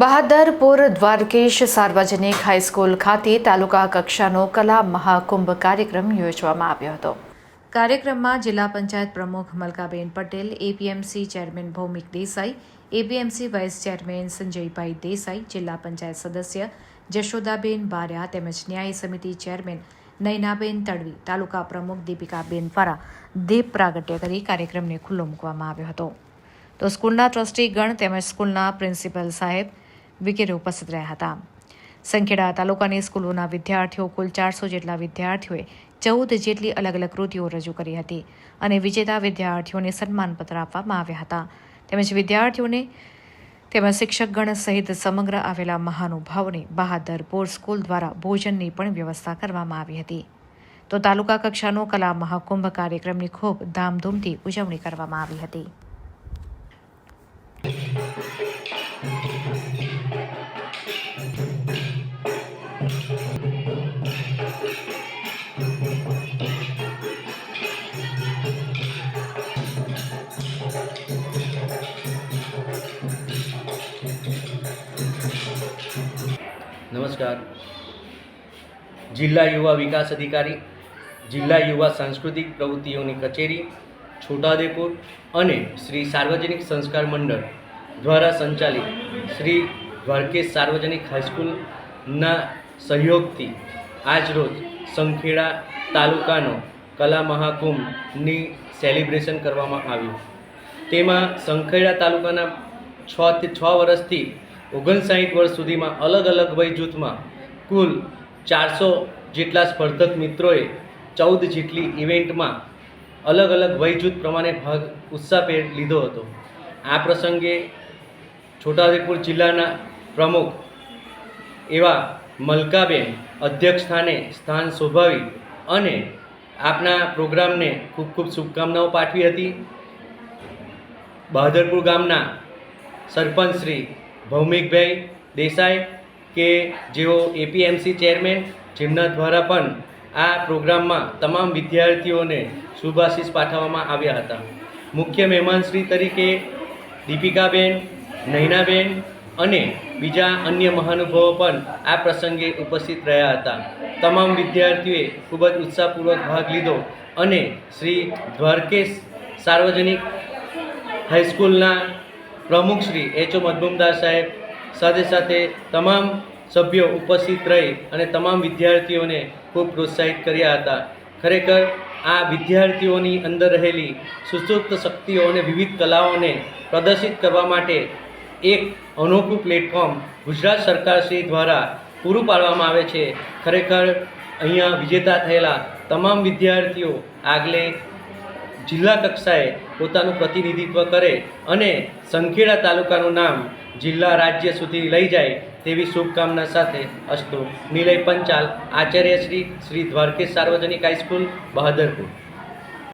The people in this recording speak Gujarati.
બહાદરપુર દ્વારકેશ સાર્વજનિક હાઈસ્કૂલ ખાતે તાલુકા કક્ષાનો કલા મહાકુંભ કાર્યક્રમ યોજવામાં આવ્યો હતો. કાર્યક્રમમાં જિલ્લા પંચાયત પ્રમુખ Malkaben Patel APMC chairman Bhaumik Desai APMC vice chairman Sanjaybhai Desai, જિલ્લા પંચાયત સદસ્ય જશોદાબેન બાર્યા તેમજ ન્યાય સમિતિ ચેરમેન નયનાબેન તડવી, તાલુકા પ્રમુખ દીપિકાબેન દ્વારા દીપ પ્રાગટ્ય કરી કાર્યક્રમને ખુલ્લો મૂકવામાં આવ્યો હતો. તો સ્કૂલના ટ્રસ્ટીગણ તેમજ સ્કૂલના પ્રિન્સિપલ સાહેબ વગેરે ઉપસ્થિત રહ્યા હતા. સંખેડા તાલુકાની સ્કૂલોના વિદ્યાર્થીઓ કુલ ચારસો જેટલા વિદ્યાર્થીઓએ ચૌદ જેટલી અલગ અલગ કૃતિઓ રજૂ કરી હતી અને વિજેતા વિદ્યાર્થીઓને સન્માનપત્ર આપવામાં આવ્યા હતા. તેમજ વિદ્યાર્થીઓને તેમજ શિક્ષકગણ સહિત સમગ્ર આવેલા મહાનુભાવોને બહાદરપુર સ્કૂલ દ્વારા ભોજનની પણ વ્યવસ્થા કરવામાં આવી હતી. તો તાલુકા કક્ષાનો કલા મહાકુંભ કાર્યક્રમની ખૂબ ધામધૂમથી ઉજવણી કરવામાં આવી હતી. નમસ્કાર. જિલ્લા યુવા વિકાસ અધિકારી, જિલ્લા યુવા સાંસ્કૃતિક પ્રવૃત્તિઓની કચેરી, છોટાઉદેપુર અને શ્રી સાર્વજનિક સંસ્કાર મંડળ દ્વારા સંચાલિત શ્રી દ્વારકેશ સાર્વજનિક હાઈસ્કૂલના સહયોગથી આજરોજ સંખેડા તાલુકાનો કલા મહાકુંભની સેલિબ્રેશન કરવામાં આવ્યું. તેમાં સંખેડા તાલુકાના છ છ વર્ષથી ઓગણસાઠ વર્ષ સુધીમાં અલગ અલગ વય જૂથમાં કુલ ચારસો જેટલા સ્પર્ધક મિત્રોએ ચૌદ જેટલી ઇવેન્ટમાં અલગ અલગ વય જૂથ પ્રમાણે ભાગ ઉત્સાહભેર લીધો હતો. આ પ્રસંગે છોટાઉદેપુર જિલ્લાના પ્રમુખ એવા મલકાબેન અધ્યક્ષ સ્થાને સ્થાન શોભાવી અને આપના પ્રોગ્રામને ખૂબ ખૂબ શુભકામનાઓ પાઠવી હતી. બહાદરપુર ગામના સરપંચ શ્રી ભૌમિકભાઈ દેસાઈ કે જેઓ એપીએમસી ચેરમેન જેમના દ્વારા પણ આ પ્રોગ્રામમાં તમામ વિદ્યાર્થીઓને શુભાશીષ પાઠવવામાં આવ્યા હતા. મુખ્ય મહેમાનશ્રી તરીકે દીપિકાબેન, નૈનાબેન અને બીજા અન્ય મહાનુભાવો પણ આ પ્રસંગે ઉપસ્થિત રહ્યા હતા. તમામ વિદ્યાર્થીઓએ ખૂબ જ ઉત્સાહપૂર્વક ભાગ લીધો અને શ્રી દ્વારકેશ સાર્વજનિક હાઈસ્કૂલના પ્રમુખ શ્રી એચ ઓ મધબુમદાર સાહેબ સાથે સાથે તમામ સભ્યો ઉપસ્થિત રહી અને તમામ વિદ્યાર્થીઓને ખૂબ પ્રોત્સાહિત કર્યા હતા. ખરેખર આ વિદ્યાર્થીઓની અંદર રહેલી સુસુપ્ત શક્તિઓ અને વિવિધ કલાઓને પ્રદર્શિત કરવા માટે એક અનોખું પ્લેટફોર્મ ગુજરાત સરકાર શ્રી દ્વારા પૂરું પાડવામાં આવે છે. ખરેખર અહીંયા વિજેતા થયેલા તમામ વિદ્યાર્થીઓ આગલે જિલ્લા કક્ષાએ પોતાનું પ્રતિનિધિત્વ કરે અને સંખેડા તાલુકાનું નામ જિલ્લા રાજ્ય સુધી લઈ જાય તેવી શુભકામના સાથે અસ્તુ. નિલય પંચાલ, આચાર્ય શ્રી શ્રી દ્વારકેશ સાર્વજનિક હાઈસ્કૂલ, બહાદરપુર.